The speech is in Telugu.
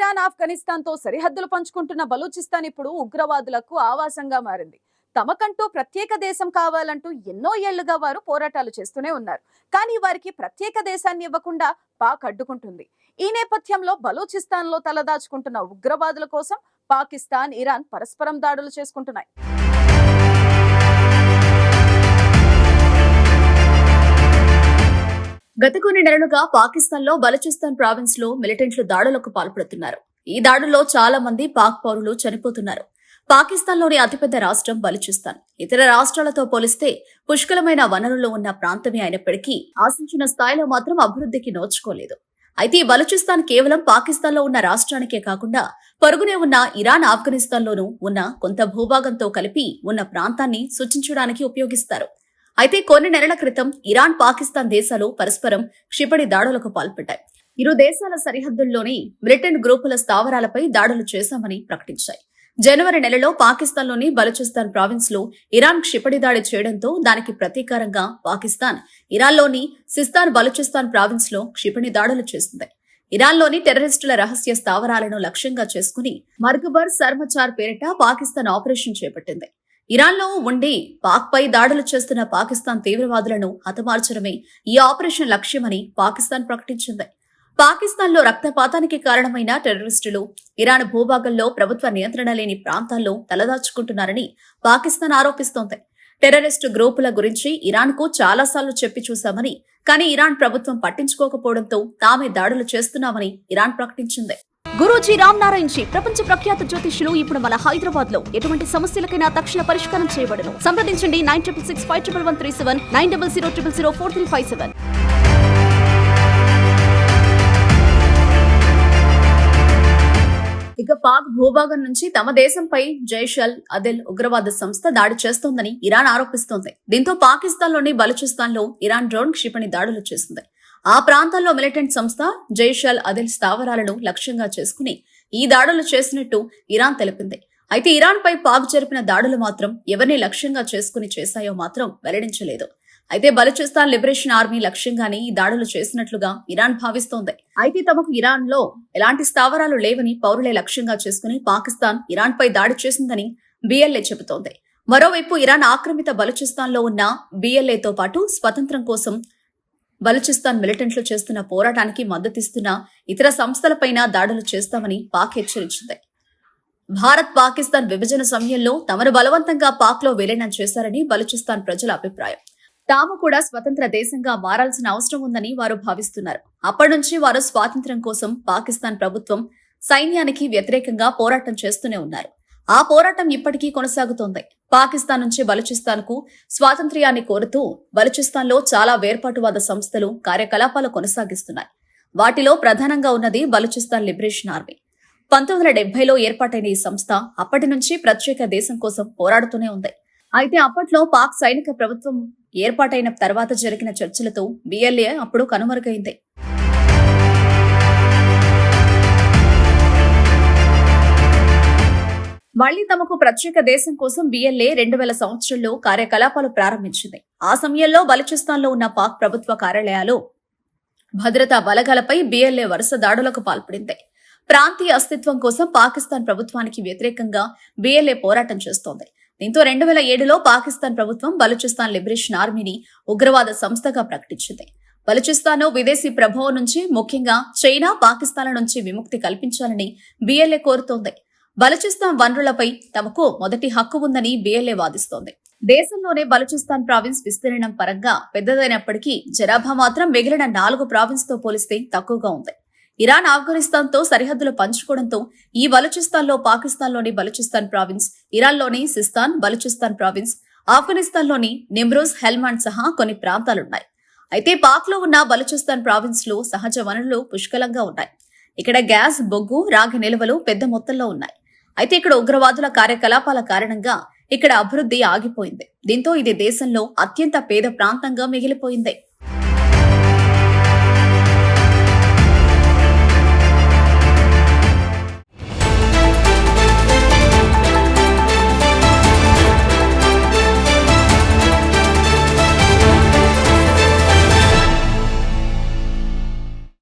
ఆఫ్ఘనిస్తాన్తో సరిహద్దులు పంచుకుంటున్న బలూచిస్తాన్ ఇప్పుడు ఉగ్రవాదులకు ఆవాసంగా మారింది. తమకంటూ ప్రత్యేక దేశం కావాలంటూ ఎన్నో ఏళ్ళుగా వారు పోరాటాలు చేస్తూనే ఉన్నారు. కానీ వారికి ప్రత్యేక దేశాన్ని ఇవ్వకుండా పాక్ అడ్డుకుంటుంది. ఈ నేపథ్యంలో బలూచిస్తాన్లో తలదాచుకుంటున్న ఉగ్రవాదుల కోసం పాకిస్తాన్ ఇరాన్ పరస్పరం దాడులు చేసుకుంటున్నాయి. గత కొన్ని నెలలుగా పాకిస్తాన్లో బలూచిస్తాన్ ప్రావిన్స్లో మిలిటెంట్లు దాడులకు పాల్పడుతున్నారు. ఈ దాడుల్లో చాలా మంది పాక్ పౌరులు చనిపోతున్నారు. పాకిస్తాన్లోని అతిపెద్ద రాష్ట్రం బలూచిస్తాన్. ఇతర రాష్ట్రాలతో పోలిస్తే పుష్కలమైన వనరులు ఉన్న ప్రాంతమే అయినప్పటికీ ఆశించిన స్థాయిలో మాత్రం అభివృద్ధికి నోచుకోలేదు. అయితే బలుచిస్తాన్ బలూచిస్తాన్ కేవలం పాకిస్తాన్లో ఉన్న రాష్ట్రానికే కాకుండా పొరుగునే ఉన్న ఇరాన్ ఆఫ్ఘనిస్తాన్లోనూ ఉన్న కొంత భూభాగంతో కలిపి ఉన్న ప్రాంతాన్ని సూచించడానికి ఉపయోగిస్తారు. అయితే కొన్ని నెలల క్రితం ఇరాన్ పాకిస్తాన్ దేశాలు పరస్పరం క్షిపణి దాడులకు పాల్పడ్డాయి. ఇరు దేశాల సరిహద్దుల్లోని బ్రిటన్ గ్రూపుల స్థావరాలపై దాడులు చేశామని ప్రకటించాయి. జనవరి నెలలో పాకిస్తాన్లోని బలూచిస్తాన్ ప్రావిన్స్లో ఇరాన్ క్షిపణి దాడి చేయడంతో దానికి ప్రతీకారంగా పాకిస్తాన్ ఇరాన్లోని సిస్తాన్ బలూచిస్తాన్ ప్రావిన్స్లో క్షిపణి దాడులు చేసింది. ఇరాన్లోని టెర్రరిస్టుల రహస్య స్థావరాలను లక్ష్యంగా చేసుకుని మర్గబర్ సర్మచార్ పేరిట పాకిస్తాన్ ఆపరేషన్ చేపట్టింది. ఇరాన్లో ఉండి పాక్ పై దాడులు చేస్తున్న పాకిస్తాన్ తీవ్రవాదులను హతమార్చడమే ఈ ఆపరేషన్ లక్ష్యమని పాకిస్తాన్ ప్రకటించింది. పాకిస్తాన్లో రక్తపాతానికి కారణమైన టెర్రరిస్టులు ఇరాన్ భూభాగంలో ప్రభుత్వ నియంత్రణ లేని ప్రాంతాల్లో తలదాచుకుంటున్నారని పాకిస్తాన్ ఆరోపిస్తోంది. టెర్రరిస్టు గ్రూపుల గురించి ఇరాన్కు చాలాసార్లు చెప్పి చూశామని కానీ ఇరాన్ ప్రభుత్వం పట్టించుకోకపోవడంతో తామే దాడులు చేస్తున్నామని ఇరాన్ ప్రకటించింది. గురూజీ రామ్ నారాయణ్ జీ ప్రపంచ ప్రఖ్యాత జ్యోతిష్యులు ఇప్పుడు మన హైదరాబాద్లో ఎటువంటి సమస్యలకైనా తక్షణ పరిష్కారం చేయబడను. సంప్రదించండి nine triple six five triple one three seven nine double zero triple zero four three five seven. ఇక పాక్ భూభాగం నుంచి తమ దేశంపై జైషల్ అదిల్ ఉగ్రవాద సంస్థ దాడి చేస్తోందని ఇరాన్ ఆరోపిస్తోంది. దీంతో పాకిస్తాన్లోని బలూచిస్తాన్లో ఇరాన్ డ్రోన్ క్షిపణి దాడులు చేసింది ఆ ప్రాంతాల్లో మిలిటెంట్ సంస్థ జైషల్ అదిల్ స్థావరాలను లక్ష్యంగా చేసుకుని ఈ దాడులు చేసినట్టు ఇరాన్ తెలిపింది. అయితే ఇరాన్ పై పాక్ జరిపిన దాడులు మాత్రం ఎవరిని లక్ష్యంగా చేసుకుని చేశాయో మాత్రం వెల్లడించలేదు. అయితే బలుచిస్తాన్ లిబరేషన్ ఆర్మీ లక్ష్యంగానే ఈ దాడులు చేసినట్లుగా ఇరాన్ భావిస్తోంది. అయితే తమకు ఇరాన్లో ఎలాంటి స్థావరాలు లేవని పౌరులే లక్ష్యంగా చేసుకుని పాకిస్తాన్ ఇరాన్ పై దాడి చేసిందని బిఎల్ఏ చెబుతోంది. మరోవైపు ఇరాన్ ఆక్రమిత బలుచిస్తాన్లో ఉన్న బిఎల్ఏతో పాటు స్వతంత్రం కోసం బలుచిస్తాన్ మిలిటెంట్లు చేస్తున్న పోరాటానికి మద్దతిస్తున్న ఇతర సంస్థలపైన దాడులు చేస్తామని పాక్ హెచ్చరించింది. భారత్ పాకిస్తాన్ విభజన సమయంలో తమను బలవంతంగా పాక్లో విలీనం చేశారని బలుచిస్తాన్ ప్రజల అభిప్రాయం. తాము కూడా స్వతంత్ర దేశంగా మారాల్సిన అవసరం ఉందని వారు భావిస్తున్నారు. అప్పటి నుంచి వారు స్వాతంత్ర్యం కోసం పాకిస్తాన్ ప్రభుత్వం సైన్యానికి వ్యతిరేకంగా పోరాటం చేస్తూనే ఉన్నారు. ఆ పోరాటం ఇప్పటికీ కొనసాగుతోంది. పాకిస్తాన్ నుంచి బలుచిస్తాన్కు స్వాతంత్ర్యాన్ని కోరుతూ బలుచిస్తాన్లో చాలా వేర్పాటువాద సంస్థలు కార్యకలాపాలు కొనసాగిస్తున్నాయి. వాటిలో ప్రధానంగా ఉన్నది బలుచిస్తాన్ లిబరేషన్ ఆర్మీ. పంతొమ్మిది వందల డెబ్బైలో ఏర్పాటైన ఈ సంస్థ అప్పటి నుంచి ప్రత్యేక దేశం కోసం పోరాడుతూనే ఉంది. అయితే అప్పట్లో పాక్ సైనిక ప్రభుత్వం ఏర్పాటైన తర్వాత జరిగిన చర్చలతో బిఎల్ఏ అప్పుడు కనుమరుగైంది. మళ్ళీ తమకు ప్రత్యేక దేశం కోసం బిఎల్ఏ రెండు వేల సంవత్సరంలో కార్యకలాపాలు ప్రారంభించింది. ఆ సమయంలో బలూచిస్తాన్లో ఉన్న పాక్ ప్రభుత్వ కార్యాలయాలు భద్రతా బలగాలపై బిఎల్ఏ వరుస దాడులకు పాల్పడింది. ప్రాంతీయ అస్తిత్వం కోసం పాకిస్తాన్ ప్రభుత్వానికి వ్యతిరేకంగా బిఎల్ఏ పోరాటం చేస్తోంది. దీంతో రెండు వేల ఏడులో పాకిస్తాన్ ప్రభుత్వం బలుచిస్తాన్ లిబరేషన్ ఆర్మీని ఉగ్రవాద సంస్థగా ప్రకటించింది. బలుచిస్తాన్ విదేశీ ప్రభావం నుంచి ముఖ్యంగా చైనా పాకిస్తాన్ల నుంచి విముక్తి కల్పించాలని బిఎల్ఏ కోరుతోంది. బలుచిస్తాన్ వనరులపై తమకు మొదటి హక్కు ఉందని బిఎల్ఏ వాదిస్తోంది. దేశంలోనే బలుచిస్తాన్ ప్రావిన్స్ విస్తీర్ణం పరంగా పెద్దదైనప్పటికీ జనాభా మాత్రం మిగిలిన నాలుగు ప్రావిన్స్తో పోలిస్తే తక్కువగా ఉంది. ఇరాన్ ఆఫ్ఘనిస్తాన్తో సరిహద్దులు పంచుకోవడంతో ఈ బలూచిస్తాన్లో పాకిస్తాన్లోని బలుచిస్తాన్ ప్రావిన్స్ ఇరాన్లోని సిస్తాన్ బలుచిస్తాన్ ప్రావిన్స్ ఆఫ్ఘనిస్తాన్లోని నిమ్రోజ్ హెల్మాండ్ సహా కొన్ని ప్రాంతాలున్నాయి. అయితే పాక్లో ఉన్న బలుచిస్తాన్ ప్రావిన్స్లో సహజ వనరులు పుష్కలంగా ఉన్నాయి. ఇక్కడ గ్యాస్ బొగ్గు రాగి నిల్వలు పెద్ద మొత్తంలో ఉన్నాయి. అయితే ఇక్కడ ఉగ్రవాదుల కార్యకలాపాల కారణంగా ఇక్కడ అభివృద్ధి ఆగిపోయింది. దీంతో ఇది దేశంలో అత్యంత పేద ప్రాంతంగా మిగిలిపోయింది.